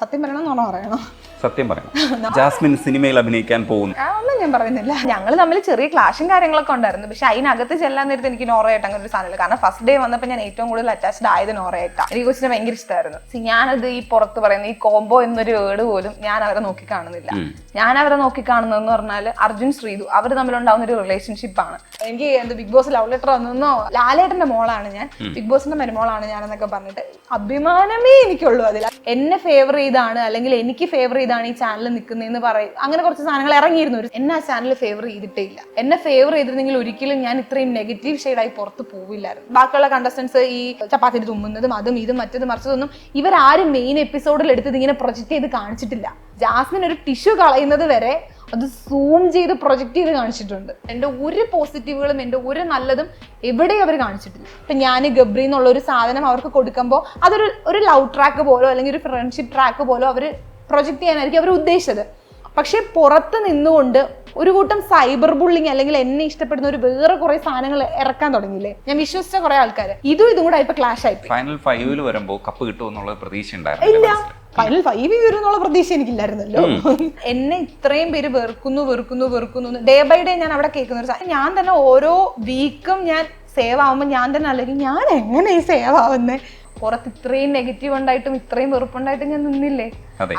സത്യം പറയണം എന്നാണോ പറയണോ? സത്യം പറയണം. ജാസ്മിൻ സിനിമയിൽ അഭിനയിക്കാൻ പോകുന്നു. ഒന്നും ഞാൻ പറയുന്നില്ല. ഞങ്ങൾ തമ്മിൽ ചെറിയ ക്ലാഷും കാര്യങ്ങളൊക്കെ ഉണ്ടായിരുന്നു. പക്ഷെ അതിനകത്ത് ചെല്ലാൻ നേരത്തെ എനിക്ക് നോറയായിട്ട് അങ്ങനെ ഒരു സാധനമില്ല കാരണം ഫസ്റ്റ് ഡേ വന്നപ്പോൾ ഞാൻ ഏറ്റവും കൂടുതൽ അറ്റാച്ച്ഡ് ആയത് നോറയായിട്ടാണ് എനിക്ക് കൊച്ചിനെ ഭയങ്കര ഇഷ്ടമായിരുന്നു ഞാനത് ഈ പുറത്ത് പറയുന്ന ഈ കോംബോ എന്നൊരു വേർഡ് പോലും ഞാൻ അവരെ നോക്കി കാണുന്നില്ല. ഞാൻ അവരെ നോക്കി കാണുന്നതെന്ന് പറഞ്ഞാൽ അർജുൻ ശ്രീതു അവർ തമ്മിലുണ്ടാവുന്ന ഒരു റിലേഷൻഷിപ്പ് ആണ്. എനിക്ക് എന്ത് ബിഗ് ബോസ് ലവ് ലെറ്റർ വന്നോ ലാലേട്ടന്റെ മോളാണ് ഞാൻ. ബിഗ് ബോസിന്റെ മരുമോളാണ് ഞാൻ എന്നൊക്കെ പറഞ്ഞിട്ട് അഭിമാനമേ എനിക്കുള്ളൂ അതിൽ. എന്നെ ഫേവർ ചെയ്താണ് അല്ലെങ്കിൽ എനിക്ക് ഫേവർ ചെയ്താണ് ഈ ചാനൽ നിൽക്കുന്നതെന്ന് പറയും. അങ്ങനെ കുറച്ച് സാധനങ്ങൾ ഇറങ്ങിയിരുന്നു. എന്നെ ആ ചാനൽ ഫേവർ ചെയ്തിട്ടേ ഇല്ല എന്നെ ഫേവർ ചെയ്തിരുന്നെങ്കിൽ ഒരിക്കലും ഞാൻ ഇത്രയും നെഗറ്റീവ് ഷെയ്ഡായി പുറത്ത് പോവില്ലായിരുന്നു. ബാക്കിയുള്ള കണ്ടസ്റ്റൻസ് ഈ ചപ്പാത്തി തുമ്മുന്നതും അതും ഇതും മറ്റതും മറിച്ചതൊന്നും ഇവരാരും മെയിൻ എപ്പിസോഡിൽ എടുത്തത് ഇങ്ങനെ പ്രൊജക്ട് ചെയ്ത് കാണിച്ചിട്ടില്ല. ജാസ്മിൻ ഒരു ടിഷ്യൂ കളയുന്നത് വരെ അത് സൂം ചെയ്ത് പ്രൊജക്ട് ചെയ്ത് കാണിച്ചിട്ടുണ്ട്. എന്റെ ഒരു പോസിറ്റീവുകളും എന്റെ ഒരു നല്ലതും എവിടെയും അവർ കാണിച്ചിട്ടില്ല. ഇപ്പൊ ഞാൻ ഗബ്രി എന്നുള്ള ഒരു സാധനം അവർക്ക് കൊടുക്കുമ്പോൾ അതൊരു ഒരു ലവ് ട്രാക്ക് പോലോ അല്ലെങ്കിൽ ഒരു ഫ്രണ്ട്ഷിപ്പ് ട്രാക്ക് പോലോ അവർ പ്രൊജക്ട് ചെയ്യാനായിരിക്കും അവർ ഉദ്ദേശിച്ചത്. പക്ഷെ പുറത്ത് നിന്നുകൊണ്ട് ഒരു കൂട്ടം സൈബർ ബുള്ളിങ് അല്ലെങ്കിൽ എന്നെ ഇഷ്ടപ്പെടുന്ന ഒരു വേറെ കുറെ സാധനങ്ങൾ ഇറക്കാൻ തുടങ്ങിയില്ലേ? ഞാൻ വിശ്വസിച്ച കുറെ ആൾക്കാർ ഇതും ഇതും കൂടെ ഇപ്പൊ ക്ലാഷ് ആയി ഫൈനൽ ഫൈവിൽ വരുമ്പോൾ കപ്പ് കിട്ടുമെന്നുള്ള പ്രതീക്ഷ ഉണ്ടായിരുന്നില്ല ഇല്ല. ഫൈനൽ ഫൈവ് വരും എന്നുള്ള പ്രതീക്ഷ എനിക്കില്ലായിരുന്നല്ലോ. എന്നെ ഇത്രയും പേര് വെറുക്കുന്നു വെറുക്കുന്നു വെറുക്കുന്നു. ഡേ ബൈ ഡേ ഞാൻ അവിടെ കേൾക്കുന്ന ഒരു സാധനം. ഞാൻ തന്നെ ഓരോ വീക്കും ഞാൻ സേവ് ആവുമ്പോൾ ഞാൻ തന്നെ അല്ലെങ്കിൽ ഞാൻ എങ്ങനെ ഈ സേവ് ആവുന്നേ? പുറത്ത് ഇത്രയും നെഗറ്റീവ് ഉണ്ടായിട്ടും ഇത്രയും വെറുപ്പുണ്ടായിട്ടും ഞാൻ നിന്നില്ലേ.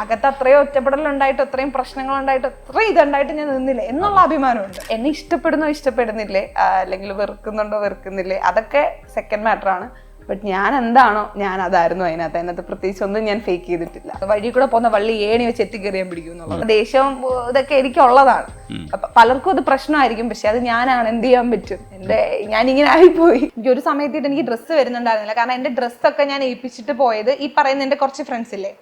അകത്ത് അത്രയും ഒറ്റപ്പെടലുണ്ടായിട്ടും അത്രയും പ്രശ്നങ്ങൾ ഉണ്ടായിട്ടും അത്രയും ഇതുണ്ടായിട്ട് ഞാൻ നിന്നില്ലേ? എന്നുള്ള അഭിമാനമുണ്ട്. എന്നെ ഇഷ്ടപ്പെടുന്നോ ഇഷ്ടപ്പെടുന്നില്ലേ? അല്ലെങ്കിൽ വെറുക്കുന്നുണ്ടോ വെറുക്കുന്നില്ലേ? അതൊക്കെ സെക്കൻഡ് മാറ്റർ ആണ്. ബട്ട് ഞാൻ എന്താണോ ഞാൻ അതായിരുന്നു അതിനകത്ത്. അതിനകത്ത് പ്രത്യേകിച്ച് ഒന്നും ഞാൻ ഫേക്ക് ചെയ്തിട്ടില്ല. വഴി കൂടെ പോകുന്ന വള്ളി ഏണി വെച്ച് എത്തിക്കറിയാൻ പിടിക്കും എന്നുള്ളത് ദേഷ്യവും എനിക്ക് ഇതൊക്കെ എനിക്കുള്ളതാണ്. അപ്പൊ പലർക്കും അത് പ്രശ്നമായിരിക്കും. പക്ഷെ അത് ഞാനാണ് എന്ത് ചെയ്യാൻ പറ്റും? എന്റെ ഞാൻ ഇങ്ങനെ ആയിപ്പോയി. എനിക്ക് ഒരു സമയത്തിട്ട് എനിക്ക് ഡ്രസ്സ് വരുന്നുണ്ടായിരുന്നില്ല. കാരണം എന്റെ ഡ്രസ്സൊക്കെ ഞാൻ ഏൽപ്പിച്ചിട്ട് പോയത് ഈ പറയുന്ന എന്റെ കുറച്ച് ഫ്രണ്ട്സ് ഇല്ലേ?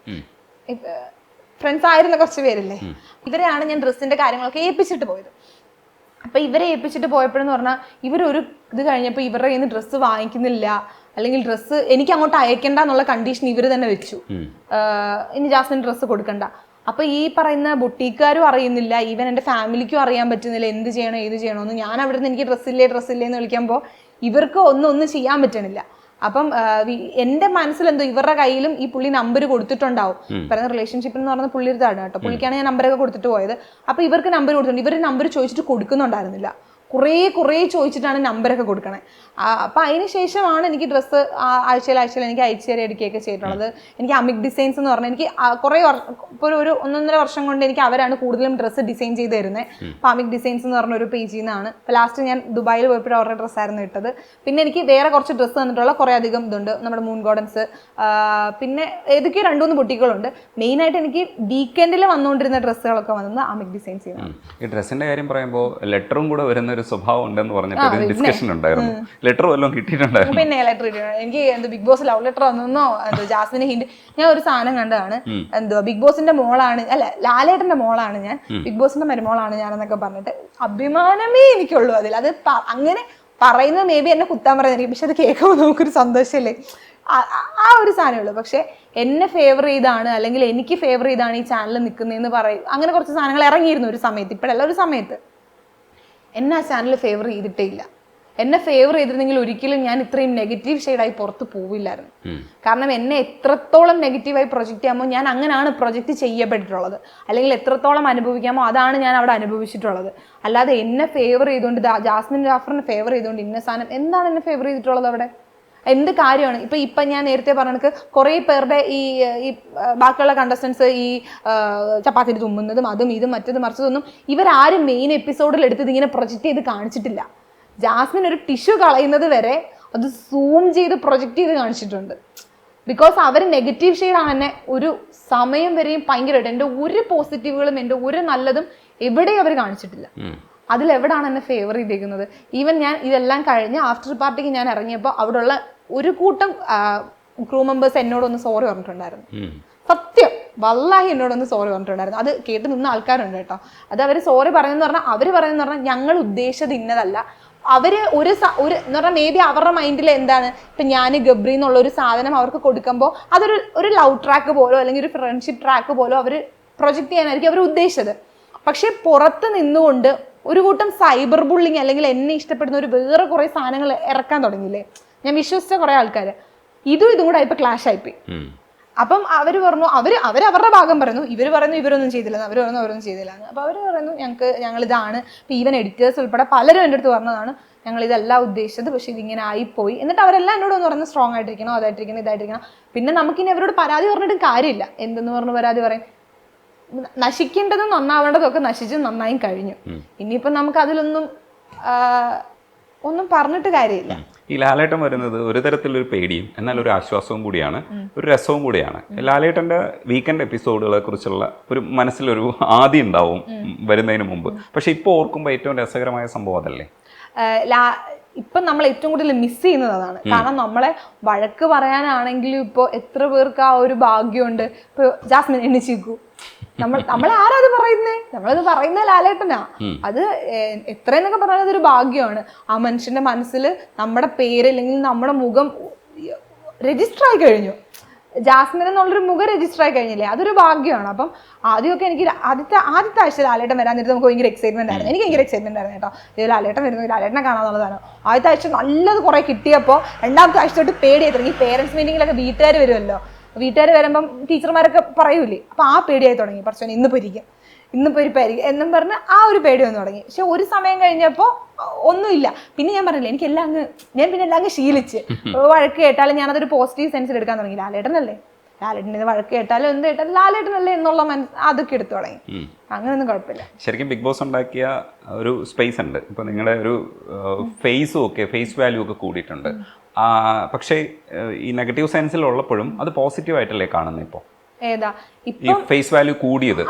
ഫ്രണ്ട്സ് ആയിരുന്ന കുറച്ച് പേരില്ലേ? ഇവരെയാണ് ഞാൻ ഡ്രസ്സിന്റെ കാര്യങ്ങളൊക്കെ ഏൽപ്പിച്ചിട്ട് പോയത്. അപ്പൊ ഇവരെ ഏൽപ്പിച്ചിട്ട് പോയപ്പോഴെന്ന് പറഞ്ഞാൽ ഇവരൊരു ഇത് കഴിഞ്ഞപ്പോൾ ഇവരുടെ കയ്യിൽ നിന്ന് ഡ്രസ്സ് വാങ്ങിക്കുന്നില്ല. അല്ലെങ്കിൽ ഡ്രസ്സ് എനിക്ക് അങ്ങോട്ട് അയക്കണ്ട എന്നുള്ള കണ്ടീഷൻ ഇവർ തന്നെ വെച്ചു. ഇനി ജാസ്മിൻ ഡ്രസ്സ് കൊടുക്കണ്ട. അപ്പൊ ഈ പറയുന്ന ബുട്ടീക്കാരും അറിയുന്നില്ല ഈവൻ എന്റെ ഫാമിലിക്കും അറിയാൻ പറ്റുന്നില്ല എന്ത് ചെയ്യണോ ഏത് ചെയ്യണോ എന്ന്. ഞാൻ അവിടെ നിന്ന് എനിക്ക് ഡ്രസ്സില്ലേ ഡ്രസ്സില്ലേ എന്ന് വിളിക്കുമ്പോൾ ഇവർക്ക് ഒന്നും ഒന്നും ചെയ്യാൻ പറ്റണില്ല. അപ്പം എന്റെ മനസ്സിലെന്തോ ഇവരുടെ കയ്യിലും ഈ പുള്ളി നമ്പർ കൊടുത്തിട്ടുണ്ടാവും. പറയുന്ന റിലേഷൻഷിപ്പ് എന്ന് പറഞ്ഞ പുള്ളി ഇതാണ് കേട്ടോ. പുള്ളിക്കാണ് ഞാൻ നമ്പറൊക്കെ കൊടുത്തിട്ട് പോയത്. അപ്പൊ ഇവർക്ക് നമ്പർ കൊടുത്തിട്ടുണ്ട്. ഇവർ നമ്പർ ചോദിച്ചിട്ട് കൊടുക്കുന്നുണ്ടായിരുന്നില്ല. കുറേ കുറേ ചോദിച്ചിട്ടാണ് നമ്പറൊക്കെ കൊടുക്കണത് അപ്പം അതിന് ശേഷമാണ് എനിക്ക് ഡ്രസ്സ് ആഴ്ചയിൽ ആഴ്ചയിൽ എനിക്ക് അയച്ചു തരാൻ എടുക്കുകയൊക്കെ ചെയ്തിട്ടുള്ളത്. എനിക്ക് അമിക് ഡിസൈൻസ് എന്ന് പറഞ്ഞാൽ എനിക്ക് കുറേ ഇപ്പോൾ ഒരു ഒന്നൊന്നര വർഷം കൊണ്ട് എനിക്ക് അവരാണ് കൂടുതലും ഡ്രസ്സ് ഡിസൈൻ ചെയ്ത് തരുന്നത് അപ്പോൾ അമിക് ഡിസൈൻസ് എന്ന് പറഞ്ഞ ഒരു പേജിൽ നിന്നാണ്. ഇപ്പോൾ ലാസ്റ്റ് ഞാൻ ദുബായിൽ പോയപ്പോഴും അവരുടെ ഡ്രസ്സായിരുന്നു ഇട്ടത്. പിന്നെ എനിക്ക് വേറെ കുറച്ച് ഡ്രസ്സ് തന്നിട്ടുള്ള കുറേ അധികം ഇതുണ്ട്. നമ്മുടെ മൂൺ ഗോഡൻസ് പിന്നെ ഏതൊക്കെയോ രണ്ടു മൂന്ന് ബുട്ടിക്കുകളുണ്ട്. മെയിനായിട്ട് എനിക്ക് വീക്കെൻഡിൽ വന്നുകൊണ്ടിരുന്ന ഡ്രസ്സുകളൊക്കെ വന്നത് അമിക് ഡിസൈൻസ് ചെയ്യുന്നത് ഈ ഡ്രസ്സിന്റെ കാര്യം പറയുമ്പോൾ ലെറ്ററും കൂടെ വരുന്ന ഒരു സ്വഭാവം ഉണ്ടെന്ന് പറഞ്ഞിട്ട് ഒരു ഡിസ്കഷൻ ഉണ്ടായിരുന്നു. ലെറ്റർ വല്ലതും കിട്ടിയിട്ടുണ്ടായിരുന്നു? പിന്നെ ലെറ്റർ എനിക്ക് എന്ത് ബിഗ് ബോസ് ലവ് ലെറ്റർ വന്നോ എന്തോ ജാസ്മിന് ഹിന്റ് ഞാൻ ഒരു സാധനം കണ്ടതാണ്. എന്തോ ബിഗ് ബോസിന്റെ മോളാണ് അല്ല ലാലേട്ടന്റെ മോളാണ് ഞാൻ. ബിഗ് ബോസിന്റെ മരുമോളാണ് ഞാൻ എന്നൊക്കെ പറഞ്ഞിട്ട് അഭിമാനമേ എനിക്കുള്ളൂ അതിൽ. അത് അങ്ങനെ പറയുന്നത് മേ ബി എന്നെ കുത്താൻ പറയുന്നത് പക്ഷെ അത് കേൾക്കുമ്പോൾ നമുക്കൊരു സന്തോഷമല്ലേ ആ- ഒരു സാധനമേ ഉള്ളൂ. പക്ഷെ എന്നെ ഫേവർ ചെയ്താണ് അല്ലെങ്കിൽ എനിക്ക് ഫേവർ ചെയ്താണ് ഈ ചാനൽ നിൽക്കുന്നതെന്ന് പറയും. അങ്ങനെ കുറച്ച് സാധനങ്ങൾ ഇറങ്ങിയിരുന്നു ഒരു സമയത്ത്. ഇപ്പോഴല്ല ഒരു സമയത്ത്. എന്നെ ആ ചാനൽ ഫേവർ ചെയ്തിട്ടേ ഇല്ല. എന്നെ ഫേവർ ചെയ്തിരുന്നെങ്കിൽ ഒരിക്കലും ഞാൻ ഇത്രയും നെഗറ്റീവ് ഷെയ്ഡായി പുറത്ത് പോവില്ലായിരുന്നു. കാരണം എന്നെ എത്രത്തോളം നെഗറ്റീവായി പ്രൊജക്റ്റ് ചെയ്യാമോ ഞാൻ അങ്ങനെയാണ് പ്രൊജക്റ്റ് ചെയ്യപ്പെട്ടിട്ടുള്ളത്. അല്ലെങ്കിൽ എത്രത്തോളം അനുഭവിക്കാമോ അതാണ് ഞാൻ അവിടെ അനുഭവിച്ചിട്ടുള്ളത്. അല്ലാതെ എന്നെ ഫേവർ ചെയ്തുകൊണ്ട് ജാസ്മിൻ ജാഫറിനെ ഫേവർ ചെയ്തുകൊണ്ട് ഇന്ന സാധനം എന്താണ് എന്നെ ഫേവർ ചെയ്തിട്ടുള്ളത് അവിടെ? എന്ത് കാര്യമാണ്? ഇപ്പം ഇപ്പം ഞാൻ നേരത്തെ പറഞ്ഞ കുറേ പേരുടെ ഈ ഈ ബാക്കിയുള്ള കണ്ടസ്റ്റൻസ് ഈ ചപ്പാത്തി തുമ്മുന്നതും അതും ഇതും മറ്റതും മറിച്ചതൊന്നും ഇവരാരും മെയിൻ എപ്പിസോഡിൽ എടുത്തത് ഇങ്ങനെ പ്രൊജക്റ്റ് ചെയ്ത് കാണിച്ചിട്ടില്ല. ജാസ്മിൻ ഒരു ടിഷ്യു കളയുന്നത് വരെ അത് സൂം ചെയ്ത് പ്രൊജക്റ്റ് ചെയ്ത് കാണിച്ചിട്ടുണ്ട്. ബിക്കോസ് അവർ നെഗറ്റീവ് ഷെയ്ഡാണ് എന്നെ ഒരു സമയം വരെയും ഭയങ്കരമായിട്ട് എന്റെ ഒരു പോസിറ്റീവുകളും എന്റെ ഒരു നല്ലതും എവിടെയും അവർ കാണിച്ചിട്ടില്ല. അതിലെവിടാണ് എന്നെ ഫേവർ ചെയ്തേക്കുന്നത്? ഈവൻ ഞാൻ ഇതെല്ലാം കഴിഞ്ഞ് ആഫ്റ്റർ പാർട്ടിക്ക് ഞാൻ ഇറങ്ങിയപ്പോൾ അവിടെയുള്ള ഒരു കൂട്ടം ക്രൂ മെമ്പേഴ്സ് എന്നോടൊന്ന് സോറി പറഞ്ഞിട്ടുണ്ടായിരുന്നു. സത്യം. വല്ലാഹി എന്നോടൊന്ന് സോറി പറഞ്ഞിട്ടുണ്ടായിരുന്നു. അത് കേട്ട് നിന്ന ആൾക്കാരുണ്ട് കേട്ടോ. അത് അവർ സോറി പറയുന്നത് പറഞ്ഞാൽ അവർ പറയുന്നത് പറഞ്ഞാൽ ഞങ്ങൾ ഉദ്ദേശിച്ചത് ഇന്നതല്ല. അവർ ഒരു ഒരു എന്ന് പറഞ്ഞാൽ മേ ബി അവരുടെ മൈൻഡിൽ എന്താണ് ഇപ്പൊ ഞാൻ ഗബ്രി എന്നുള്ള ഒരു സാധനം അവർക്ക് കൊടുക്കുമ്പോൾ അതൊരു ഒരു ലവ് ട്രാക്ക് പോലോ അല്ലെങ്കിൽ ഒരു ഫ്രണ്ട്ഷിപ്പ് ട്രാക്ക് പോലോ അവർ പ്രൊജക്ട് ചെയ്യാനായിരിക്കും അവർ ഉദ്ദേശിച്ചത്. പക്ഷേ പുറത്ത് നിന്നുകൊണ്ട് ഒരു കൂട്ടം സൈബർ ബുള്ളിങ് അല്ലെങ്കിൽ എന്നെ ഇഷ്ടപ്പെടുന്ന ഒരു വേറെ കുറേ സാധനങ്ങൾ ഇറക്കാൻ തുടങ്ങിയില്ലേ? ഞാൻ വിശ്വസിച്ച കുറെ ആൾക്കാർ ഇതും ഇതും കൂടെ ഇപ്പൊ ക്ലാഷ് ആയിപ്പോയി അപ്പം അവർ പറഞ്ഞു അവർ അവർ അവരുടെ ഭാഗം പറഞ്ഞു ഇവർ പറയുന്നു ഇവരൊന്നും ചെയ്തില്ല അവർ പറഞ്ഞു അവരൊന്നും ചെയ്തില്ല അപ്പോൾ അവർ പറയുന്നു ഞങ്ങൾക്ക് ഞങ്ങൾ ഇതാണ് ഇപ്പം ഈവൻ എഡിറ്റേഴ്സ് ഉൾപ്പെടെ പലരും എന്റെ അടുത്ത് പറഞ്ഞതാണ് ഞങ്ങൾ ഇതെല്ലാം ഉദ്ദേശിച്ചത് പക്ഷെ ഇതിങ്ങനെ ആയിപ്പോയി. എന്നിട്ട് അവരെല്ലാം എന്നോട് ഒന്ന് പറഞ്ഞ് സ്ട്രോങ് ആയിട്ടിരിക്കണം അതായിട്ടിരിക്കണം ഇതായിട്ടിരിക്കണം. പിന്നെ നമുക്കിനി അവരോട് പരാതി പറഞ്ഞിട്ടും കാര്യമില്ല. എന്തെന്ന് പറഞ്ഞ് പരാതി പറയും? നശിക്കേണ്ടതും നന്നാവേണ്ടതും ഒക്കെ നശിച്ച് നന്നായി കഴിഞ്ഞു. ഇനിയിപ്പം നമുക്ക് അതിലൊന്നും ഒന്നും പറഞ്ഞിട്ട് കാര്യമില്ല. ഈ ലാലേട്ടൻ വരുന്നത് ഒരു തരത്തിലൊരു പേടിയും എന്നാൽ ഒരു ആശ്വാസവും കൂടിയാണ് ഒരു രസവും കൂടിയാണ്. ലാലേട്ടന്റെ വീക്കെൻഡ് എപ്പിസോഡുകളെ കുറിച്ചുള്ള ഒരു മനസ്സിലൊരു ആദ്യം ഉണ്ടാവും വരുന്നതിന് മുമ്പ്. പക്ഷെ ഇപ്പോൾ ഓർക്കുമ്പോൾ ഏറ്റവും രസകരമായ സംഭവം അതല്ലേ? ഇപ്പം നമ്മൾ ഏറ്റവും കൂടുതൽ മിസ് ചെയ്യുന്നത് അതാണ്. കാരണം നമ്മളെ വഴക്ക് പറയാനാണെങ്കിലും ഇപ്പോൾ എത്ര പേർക്ക് ആ ഒരു ഭാഗ്യമുണ്ട്. ഇപ്പോൾ ജാസ്മിൻ എണ്ണിച്ചിക്കു. നമ്മൾ നമ്മൾ ആരാ അത് പറയുന്നേ? നമ്മളത് പറയുന്ന ലാലേട്ടനാ. അത് എത്ര എത്രയെന്നൊക്കെ പറഞ്ഞാൽ അതൊരു ഭാഗ്യമാണ്. ആ മനുഷ്യന്റെ മനസ്സിൽ നമ്മുടെ പേര് അല്ലെങ്കിൽ നമ്മുടെ മുഖം രജിസ്റ്റർ ആയി കഴിഞ്ഞു. ജാസ്മിൻ എന്നുള്ളൊരു മുഖം രജിസ്റ്റർ ആയി കഴിഞ്ഞില്ലേ? അതൊരു ഭാഗ്യമാണ്. അപ്പം ആദ്യമൊക്കെ എനിക്ക് ആദ്യത്തെ ആദ്യത്തെ ആഴ്ച ലാലേട്ടൻ വരാൻ നേരത്തെ നമുക്ക് ഭയങ്കര എക്സൈറ്റ്മെന്റ് ആയിരുന്നു. എനിക്ക് ഭയങ്കര എക്സൈറ്റ്മെന്റ് ആയിരുന്നു കേട്ടോ. ഇത് ലാലേട്ടൻ വരുന്നു ലാലേട്ടനെ കാണാന്നുള്ളതാണ് ആദ്യത്തെ ആഴ്ച നല്ലത് കുറെ കിട്ടിയപ്പോൾ രണ്ടാമത്തെ ആഴ്ച തൊട്ട് പേടിയായി തുടങ്ങി. പേരൻസ് മീറ്റിങ്ങിലൊക്കെ വീട്ടുകാർ വരുമല്ലോ. വീട്ടുകാർ വരുമ്പം ടീച്ചർമാരൊക്കെ പറയൂലേ അപ്പൊ ആ പേടിയായി തുടങ്ങി. കുറച്ചു ഇന്ന് പൊരിക്കും ഇന്ന് പൊരിപ്പായിരിക്കും എന്നും പറഞ്ഞ് ആ ഒരു പേടി വന്നു തുടങ്ങി. പക്ഷെ ഒരു സമയം കഴിഞ്ഞപ്പോൾ ഒന്നുമില്ല പിന്നെ ഞാൻ പറഞ്ഞില്ല എനിക്ക് എല്ലാം അങ്ങ് ഞാൻ പിന്നെ എല്ലാം അങ്ങ് ശീലിച്ച്. വഴക്ക് കേട്ടാലും ഞാനതൊരു പോസിറ്റീവ് സെൻസിൽ എടുക്കാൻ തുടങ്ങി. ലാലേട്ടനല്ലേ? ലാലേട്ടന്റെ വഴക്ക് കേട്ടാലും എന്ത് കേട്ടാലും ലാലേട്ടനല്ലേ എന്നുള്ള മനസ്സ് അതൊക്കെ എടുത്തു തുടങ്ങി. അങ്ങനെയൊന്നും കുഴപ്പമില്ല. ശരിക്കും ബിഗ് ബോസ് ഉണ്ടാക്കിയ ഒരു സ്പേസ് ഉണ്ട്. ഇപ്പൊ നിങ്ങളുടെ ഒരു ഫേസും ഒക്കെ ഫേസ് വാല്യൂ ഒക്കെ കൂടിയിട്ടുണ്ട്. പക്ഷേ ഈ നെഗറ്റീവ് സെൻസിൽ ഉള്ളപ്പോഴും അത് പോസിറ്റീവ് ആയിട്ടല്ലേ കാണുന്നത് ഇപ്പോൾ ഏതാ? ഈ ഫേസ് വാല്യൂ കൂടിയത്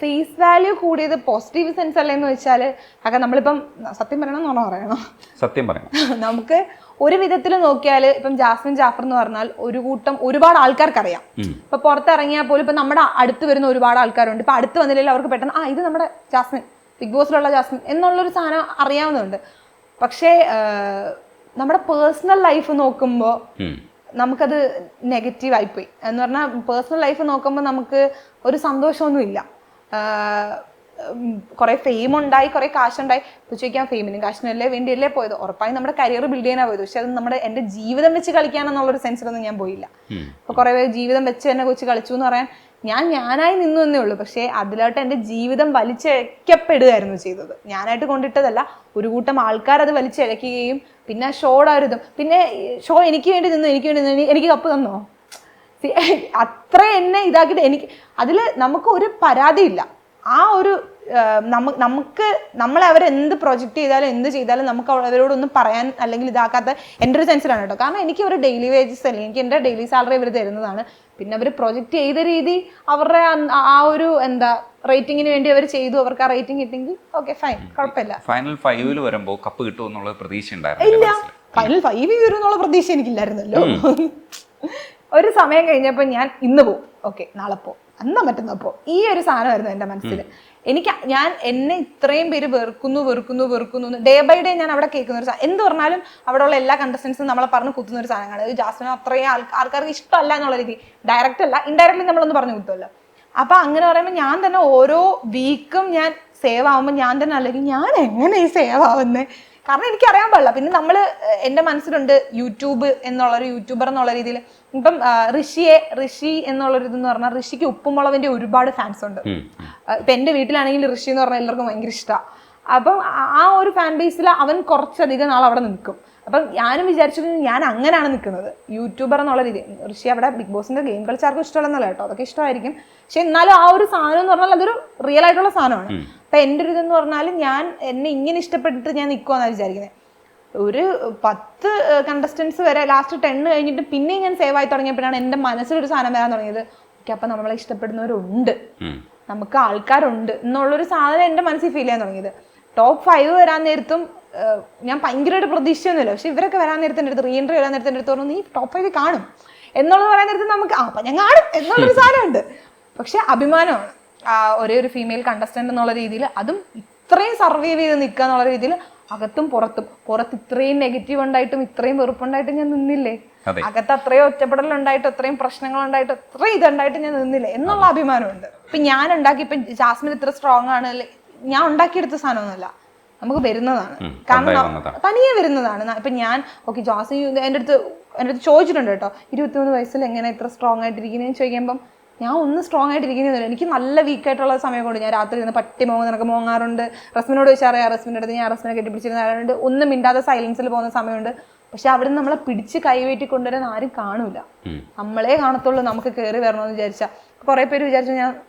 ഫേസ് വാല്യൂ കൂടിയത് പോസിറ്റീവ് സെൻസ് അല്ലേന്ന് വെച്ചാൽ ഒക്കെ നമ്മളിപ്പം സത്യം പറയണം എന്നാണോ പറയണോ സത്യം പറയണം. നമുക്ക് ഒരു വിധത്തിൽ നോക്കിയാൽ ഇപ്പം ജാസ്മിൻ ജാഫർ എന്ന് പറഞ്ഞാൽ ഒരു കൂട്ടം ഒരുപാട് ആൾക്കാർക്ക് അറിയാം ഇപ്പൊ പുറത്തിറങ്ങിയാൽ പോലും ഇപ്പൊ നമ്മുടെ അടുത്ത് വരുന്ന ഒരുപാട് ആൾക്കാരുണ്ട്. ഇപ്പൊ അടുത്ത് വന്നില്ലെങ്കിൽ അവർക്ക് പെട്ടെന്ന് ആ ഇത് നമ്മുടെ ജാസ്മിൻ ബിഗ് ബോസിലുള്ള ജാസ്മിൻ എന്നുള്ളൊരു സാധനം അറിയാവുന്നുണ്ട് പക്ഷേ നമ്മുടെ പേഴ്സണൽ ലൈഫ് നോക്കുമ്പോൾ നമുക്കത് നെഗറ്റീവ് ആയിപ്പോയി. എന്ന് പറഞ്ഞാൽ പേഴ്സണൽ ലൈഫ് നോക്കുമ്പോൾ നമുക്ക് ഒരു സന്തോഷമൊന്നുമില്ല. കുറെ ഫെയിം ഉണ്ടായി കുറെ കാശുണ്ടായി. ഇപ്പൊ ചോദിക്കാൻ ഫെയിമിനും കാശിനല്ലേ വേണ്ടിയല്ലേ പോയത്? ഉറപ്പായി നമ്മുടെ കരിയർ ബിൽഡ് ചെയ്യാനാ പോയത്. പക്ഷെ അത് നമ്മുടെ എന്റെ ജീവിതം വെച്ച് കളിക്കാനെന്നുള്ളൊരു സെൻസിലൊന്നും ഞാൻ പോയില്ല. അപ്പൊ കുറെ ജീവിതം വെച്ച് തന്നെ കൊച്ചു കളിച്ചു എന്ന് പറയാൻ ഞാൻ ഞാനായി നിന്നു എന്നേ ഉള്ളൂ. പക്ഷേ അതിലോട്ട് എന്റെ ജീവിതം വലിച്ചിഴക്കപ്പെടുകയായിരുന്നു ചെയ്തത്. ഞാനായിട്ട് കൊണ്ടിട്ടതല്ല ഒരു കൂട്ടം ആൾക്കാർ അത് വലിച്ചിഴക്കുകയും പിന്നെ ഷോ ഒരു പിന്നെ ഷോ എനിക്ക് വേണ്ടി നിന്നു എനിക്ക് വേണ്ടി നിന്നു എനിക്ക് കപ്പ് തന്നോ? അത്ര എന്നെ ഇതാക്കിയിട്ട് എനിക്ക് അതിൽ നമുക്ക് ഒരു പരാതിയില്ല ആ ഒരു നമുക്ക് നമ്മളെ അവരെന്ത് പ്രൊജക്റ്റ് ചെയ്താലും എന്ത് ചെയ്താലും നമുക്ക് അവരോടൊന്നും പറയാൻ അല്ലെങ്കിൽ ഇതാക്കാത്ത എന്റെ ഒരു സെൻസിലാണ് കേട്ടോ. കാരണം എനിക്ക് ഒരു ഡെയിലി വേജസ് അല്ലെങ്കിൽ എനിക്ക് എന്റെ ഡെയിലി സാലറി ഇവർ തരുന്നതാണ്. പിന്നെ അവർ പ്രൊജക്റ്റ് ചെയ്ത രീതി അവരുടെ ആ- ഒരു എന്താ റേറ്റിംഗിന് വേണ്ടി അവർ ചെയ്തു. അവർക്ക് ആ റേറ്റിംഗ് കിട്ടിയെങ്കിൽ ഓക്കെ ഫൈൻ കുഴപ്പമില്ല. ഫൈനൽ ഫൈവിൽ വരുമ്പോൾ കപ്പ് കിട്ടും എന്നുള്ള പ്രതീക്ഷ ഇല്ല. ഫൈനൽ ഫൈവ് വരും എന്നുള്ള പ്രതീക്ഷ എനിക്കില്ലായിരുന്നല്ലോ. ഒരു സമയം കഴിഞ്ഞപ്പോൾ ഞാൻ ഇന്ന് പോകും ഓക്കെ നാളെ പോകും അന്നാ മറ്റന്നാ ഈ ഒരു സാധനമായിരുന്നു എന്റെ മനസ്സിൽ എനിക്ക് ഞാൻ എന്നെ ഇത്രയും പേര് വെറുക്കുന്നു വെറുക്കുന്നു വെറുക്കുന്നു ഡേ ബൈ ഡേ ഞാൻ അവിടെ കേൾക്കുന്ന ഒരു സാധനം എന്ത് പറഞ്ഞാലും അവിടെ ഉള്ള എല്ലാ കണ്ടസ്റ്റൻസും നമ്മളെ പറഞ്ഞ് കുത്തുന്ന ഒരു സാധനമാണ് ജാസ്മിന് അത്രയും ആൾ- ആൾക്കാർക്ക് ഇഷ്ടമല്ല എന്നുള്ള രീതി. ഡയറക്റ്റ് അല്ല ഇൻഡയറക്റ്റ്ലി നമ്മളൊന്ന് പറഞ്ഞു കുത്തുമല്ലോ അപ്പൊ അങ്ങനെ പറയുമ്പോൾ ഞാൻ തന്നെ ഓരോ വീക്കും ഞാൻ സേവ് ആവുമ്പോൾ ഞാൻ തന്നെ അല്ലെങ്കിൽ ഞാൻ എങ്ങനെ ഈ സേവ് ആവുന്നേ? കാരണം എനിക്ക് അറിയാൻ പാടില്ല. പിന്നെ നമ്മൾ എന്റെ മനസ്സിലുണ്ട് യൂട്യൂബ് എന്നുള്ളൊരു യൂട്യൂബർ എന്നുള്ള രീതിയിൽ. ഇപ്പം ഋഷിയെ ഋഷി എന്നുള്ളൊരു ഇതെന്ന് പറഞ്ഞാൽ ഋഷിക്ക് ഉപ്പുമുളവിന്റെ ഒരുപാട് ഫാൻസ് ഉണ്ട്. ഇപ്പം എന്റെ വീട്ടിലാണെങ്കിൽ ഋഷി എന്ന് പറഞ്ഞാൽ എല്ലാവർക്കും ഭയങ്കര ഇഷ്ടമാണ് അപ്പം ആ- ഒരു ഫാൻ ബേസിൽ അവൻ കുറച്ചധികം നാൾ അവിടെ നിൽക്കും. അപ്പം ഞാനും വിചാരിച്ചു ഞാൻ അങ്ങനെയാണ് നിൽക്കുന്നത്. യൂട്യൂബർ എന്നുള്ള രീതി. ഋഷി അവിടെ ബിഗ് ബോസിന്റെ ഗെയിം കളിച്ചാർക്കും ഇഷ്ടമല്ലെന്നല്ല കേട്ടോ. അതൊക്കെ ഇഷ്ടമായിരിക്കും. പക്ഷെ എന്നാലും ആ ഒരു സാധനം എന്ന് പറഞ്ഞാൽ അതൊരു റിയൽ ആയിട്ടുള്ള സാധനമാണ്. അപ്പം എന്റെ ഒരു ഇതെന്ന് പറഞ്ഞാൽ ഞാൻ എന്നെ ഇങ്ങനെ ഇഷ്ടപ്പെട്ടിട്ട് ഞാൻ നിൽക്കുമെന്നാണ് വിചാരിക്കുന്നത്. ഒരു പത്ത് കണ്ടസ്റ്റൻസ് വരെ ലാസ്റ്റ് ടെന്ന് കഴിഞ്ഞിട്ട് പിന്നെ ഞാൻ സേവ് ആയി തുടങ്ങിയപ്പോഴാണ് എന്റെ മനസ്സിലൊരു സാധനം വരാൻ തുടങ്ങിയത്. ഓക്കെ അപ്പം നമ്മളെ ഇഷ്ടപ്പെടുന്നവരുണ്ട്. നമുക്ക് ആൾക്കാരുണ്ട്. എന്നുള്ളൊരു സാധനം എന്റെ മനസ്സിൽ ഫീൽ ചെയ്യാൻ തുടങ്ങിയത്. ടോപ്പ് ഫൈവ് വരാൻ നേരത്തും ഞാൻ ഭയങ്കരമായിട്ട് പ്രതീക്ഷിച്ചൊന്നുമില്ല. പക്ഷെ ഇവരൊക്കെ വരാൻ നേരത്തെ അടുത്ത് റീ എൻട്രി വരാൻ നേരത്തെ അടുത്ത് പറഞ്ഞു നീ ടോപ്പ് ഫൈവ് കാണും. എന്നുള്ളത് പറയാൻ നേരത്തെ നമുക്ക് ആ അപ്പം ഞാൻ കാണും എന്നുള്ളൊരു സാധനമുണ്ട് പക്ഷെ അഭിമാനമാണ്. ഒരേ ഒരു ഫീമെയിൽ കണ്ടസ്റ്റന്റ് എന്നുള്ള രീതിയിൽ അതും ഇത്രയും സർവൈവ് ചെയ്ത് നിൽക്കുക എന്നുള്ള രീതിയിൽ അകത്തും പുറത്തും. പുറത്ത് ഇത്രയും നെഗറ്റീവ് ഉണ്ടായിട്ടും ഇത്രയും വെറുപ്പുണ്ടായിട്ടും ഞാൻ നിന്നില്ലേ. അകത്ത് അത്രയും ഒറ്റപ്പെടൽ ഒറ്റപ്പെടലുണ്ടായിട്ട് അത്രയും പ്രശ്നങ്ങൾ ഉണ്ടായിട്ട് അത്രയും ഇതുണ്ടായിട്ട് ഞാൻ നിന്നില്ലേ? എന്നുള്ള അഭിമാനമുണ്ട്. ഇപ്പൊ ഞാൻ ഉണ്ടാക്കി ഇപ്പൊ ജാസ്മിൻ ഇത്ര സ്ട്രോങ് ആണ് അല്ലെ- ഞാൻ ഉണ്ടാക്കിയെടുത്ത സാധനമൊന്നുമല്ല. നമുക്ക് വരുന്നതാണ്. കാരണം. തനിയെ വരുന്നതാണ്. ഇപ്പൊ ഞാൻ ഓക്കെ ജോസി എന്റെ അടുത്ത് എന്റെ അടുത്ത് ചോദിച്ചിട്ടുണ്ട് കേട്ടോ ഇരുപത്തിമൂന്ന് വയസ്സിൽ എങ്ങനെ ഇത്ര സ്ട്രോങ് ആയിട്ടിരിക്കുന്നതെന്ന് ചോദിക്കുമ്പം ഞാൻ ഒന്ന് സ്ട്രോങ് ആയിട്ടിരിക്കുന്നില്ല എനിക്ക് നല്ല വീക്ക് ആയിട്ടുള്ള സമയം കൊണ്ട് ഞാൻ രാത്രി ഇരുന്ന് പട്ടി മോങ്ങ നിനക്ക് മോങ്ങാറുണ്ട്. റസ്മിനോട് ചോദിച്ചാൽ അറിയാം റസ്മിന്റെ അടുത്ത് ഞാൻ റസ്മിനെ കെട്ടിപ്പിടിച്ചിരുന്ന ആളുണ്ട്. ഒന്നും മിണ്ടാതെ സൈലൻസിൽ പോകുന്ന സമയമുണ്ട്. പക്ഷെ അവിടെ നമ്മളെ പിടിച്ച് കൈവേറ്റി കൊണ്ടുവരാൻ ആരും കാണൂല. നമ്മളെ കാണത്തുള്ളൂ നമുക്ക് കയറി വരണമെന്ന് വിചാരിച്ചാൽ കുറേ പേര് വിചാരിച്ചു ഞാൻ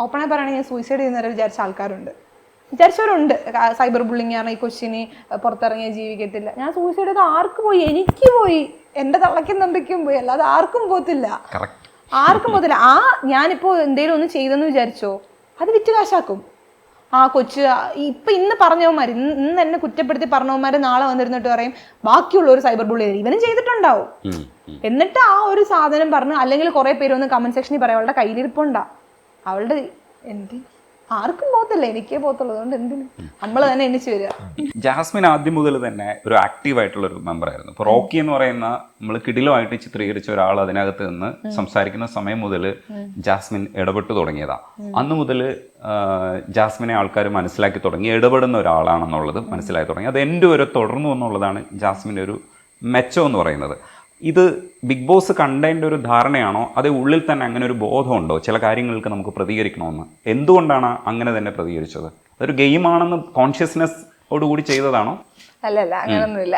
ഓപ്പണായി പറയുകയാണെങ്കിൽ ഞാൻ സൂയിസൈഡ് ചെയ്യുന്നവരെ വിചാരിച്ച ആൾക്കാരുണ്ട്. വിചാരിച്ചവരുണ്ട്. സൈബർ ബുള്ളിങ് കാരണം ഈ കൊച്ചിന് പുറത്തിറങ്ങിയ ജീവിക്കത്തില്ല. ഞാൻ സൂയിസൈഡ് ചെയ്ത് ആർക്ക് പോയി? എനിക്ക് പോയി. എന്റെ തള്ളയ്ക്കും തന്തയ്ക്കും പോയി. അല്ലാതെ ആർക്കും പോകത്തില്ല. ആർക്കും പോകത്തില്ല. ആ ഞാനിപ്പോ എന്തെങ്കിലും ഒന്ന് ചെയ്തെന്ന് വിചാരിച്ചോ അത് വിറ്റ് കാശാക്കും. ആ കൊച്ച് ഇപ്പൊ ഇന്ന് പറഞ്ഞവന്മാർ ഇന്ന് ഇന്ന് എന്നെ കുറ്റപ്പെടുത്തി പറഞ്ഞവന്മാര് നാളെ വന്നിരുന്നിട്ട് പറയും ബാക്കിയുള്ള ഒരു സൈബർ ബുള്ളി ഇവനും ചെയ്തിട്ടുണ്ടാവും. എന്നിട്ട് ആ ഒരു സാധനം പറഞ്ഞ് അല്ലെങ്കിൽ കുറെ പേര് ഒന്ന് കമന്റ് സെക്ഷനിൽ പറയാം അവളുടെ കയ്യിലിരിപ്പുണ്ടാ. അവളുടെ എന്ത് ആർക്കും പോകത്തില്ല എനിക്കേ പോകത്തുള്ളൂ. അതുകൊണ്ട് എന്തിനും? നമ്മൾ തന്നെ എണ്ണിച്ചു വരിക. ജാസ്മിൻ ആദ്യം മുതൽ തന്നെ ഒരു ആക്റ്റീവ് ആയിട്ടുള്ള ഒരു മെമ്പർ ആയിരുന്നു. ഇപ്പൊ റോക്കി എന്ന് പറയുന്ന നമ്മൾ കിടിലമായിട്ട് ചിത്രീകരിച്ച ഒരാൾ അതിനകത്ത് നിന്ന് സംസാരിക്കുന്ന സമയം മുതൽ ജാസ്മിൻ ഇടപെട്ടു തുടങ്ങിയതാ. അന്ന് മുതൽ ജാസ്മിനെ ആൾക്കാർ മനസ്സിലാക്കി തുടങ്ങി. ഇടപെടുന്ന ഒരാളാണെന്നുള്ളത് മനസ്സിലാക്കി തുടങ്ങി. അത് എന്റെ ഒരു തുടർന്നു എന്നുള്ളതാണ് ജാസ്മിന്റെ ഒരു മെച്ചം എന്ന് പറയുന്നത്. ഇത് ബിഗ് ബോസ് കണ്ടതിന്റെ ഒരു ധാരണയാണോ? അതേ ഉള്ളിൽ തന്നെ അങ്ങനെ ഒരു ബോധമുണ്ടോ? ചില കാര്യങ്ങൾക്ക് നമുക്ക് പ്രതികരിക്കണമെന്ന്. എന്തുകൊണ്ടാണ് അങ്ങനെ തന്നെ പ്രതികരിച്ചത്? അതൊരു ഗെയിമാണെന്ന് കോൺഷ്യസ്നെസ് കൂടി ചെയ്തതാണോ? അല്ലല്ല അങ്ങനൊന്നുമില്ല.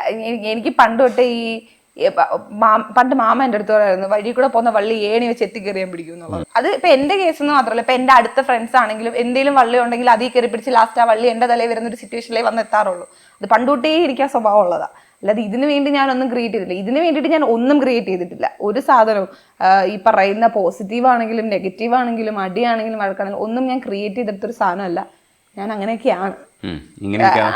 എനിക്ക് പണ്ട് തൊട്ടേ ഈ പണ്ട് മാമ എന്റെ അടുത്ത് പറയായിരുന്നു വഴി കൂടെ പോകുന്ന വള്ളി ഏണി വെച്ച് എത്തിക്കേറിയാൻ പിടിക്കും എന്നുള്ളത്. അത് ഇപ്പൊ എന്റെ കേസ് എന്ന് മാത്രമല്ല ഇപ്പൊ എന്റെ അടുത്ത ഫ്രണ്ട്സ് ആണെങ്കിലും എന്തെങ്കിലും വള്ളി ഉണ്ടെങ്കിൽ അതീ കയറി പിടിച്ച് ലാസ്റ്റ് ആ വള്ളി എന്റെ തലയിൽ വരുന്ന ഒരു സിറ്റുവേഷനിലേ വന്ന് എത്താറുള്ളൂ അത് പണ്ടുകൂട്ടിയേ ഇരിക്കാൻ എനിക്ക് ആ സ്വഭാവം ഉള്ളതാ. അല്ലാതെ ഇതിന് വേണ്ടി ഞാൻ ഒന്നും ക്രിയേറ്റ് ചെയ്തിട്ടില്ല. ഇതിന് വേണ്ടിയിട്ട് ഞാൻ ഒന്നും ക്രിയേറ്റ് ചെയ്തിട്ടില്ല. ഒരു സാധനവും ഈ പറയുന്ന പോസിറ്റീവ് ആണെങ്കിലും നെഗറ്റീവ് ആണെങ്കിലും അടിയാണെങ്കിലും വഴക്കാണെങ്കിലും ഒന്നും ഞാൻ ക്രിയേറ്റ് ചെയ്തെടുത്തൊരു സാധനമല്ല. ഞാൻ അങ്ങനെയൊക്കെയാണ്.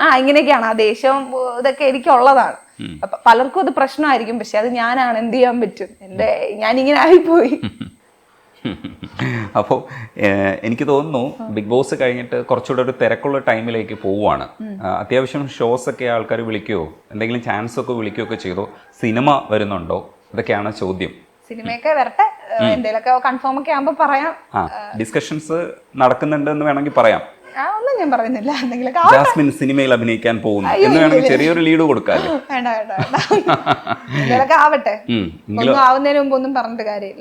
ആ ഇങ്ങനെയൊക്കെയാണ്. ആ ദേഷ്യം ഇതൊക്കെ എനിക്കുള്ളതാണ് അപ്പൊ പലർക്കും അത് പ്രശ്നമായിരിക്കും. പക്ഷെ അത് ഞാനാണ് എന്ത് ചെയ്യാൻ പറ്റും? എന്റെ ഞാൻ ഇങ്ങനെ ആയിപ്പോയി. അപ്പോൾ എനിക്ക് തോന്നുന്നു ബിഗ് ബോസ് കഴിഞ്ഞിട്ട് കുറച്ചുകൂടെ ഒരു തിരക്കുള്ള ടൈമിലേക്ക് പോവുകയാണ്. അത്യാവശ്യം ഷോസ് ഒക്കെ ആൾക്കാർ വിളിക്കുകയോ എന്തെങ്കിലും ചാൻസ് ഒക്കെ വിളിക്കുകയോ ഒക്കെ ചെയ്തോ? സിനിമ വരുന്നുണ്ടോ? ഇതൊക്കെയാണ് ചോദ്യം. സിനിമയൊക്കെ വരട്ടെ. എന്തെങ്കിലുമൊക്കെ കൺഫേം ഒക്കെ ആകുമ്പോൾ പറയാം. ഡിസ്കഷൻസ് നടക്കുന്നുണ്ട് എന്ന് വേണമെങ്കിൽ പറയാം. ഒന്നും ഞാൻ പറയുന്നില്ല. എന്തെങ്കിലുമൊക്കെ ആ- ജാസ്മിൻ സിനിമയിൽ അഭിനയിക്കാൻ പോകുന്നു. എന്ന് വേണമെങ്കിൽ ചെറിയൊരു ലീഡ് കൊടുക്കാം വേണ്ട വേണ്ട എന്തെങ്കിലുമൊക്കെ ആവട്ടെ. ഒന്നും ആവുന്നതിന് മുമ്പ് ഒന്നും പറഞ്ഞിട്ട് കാര്യമില്ല.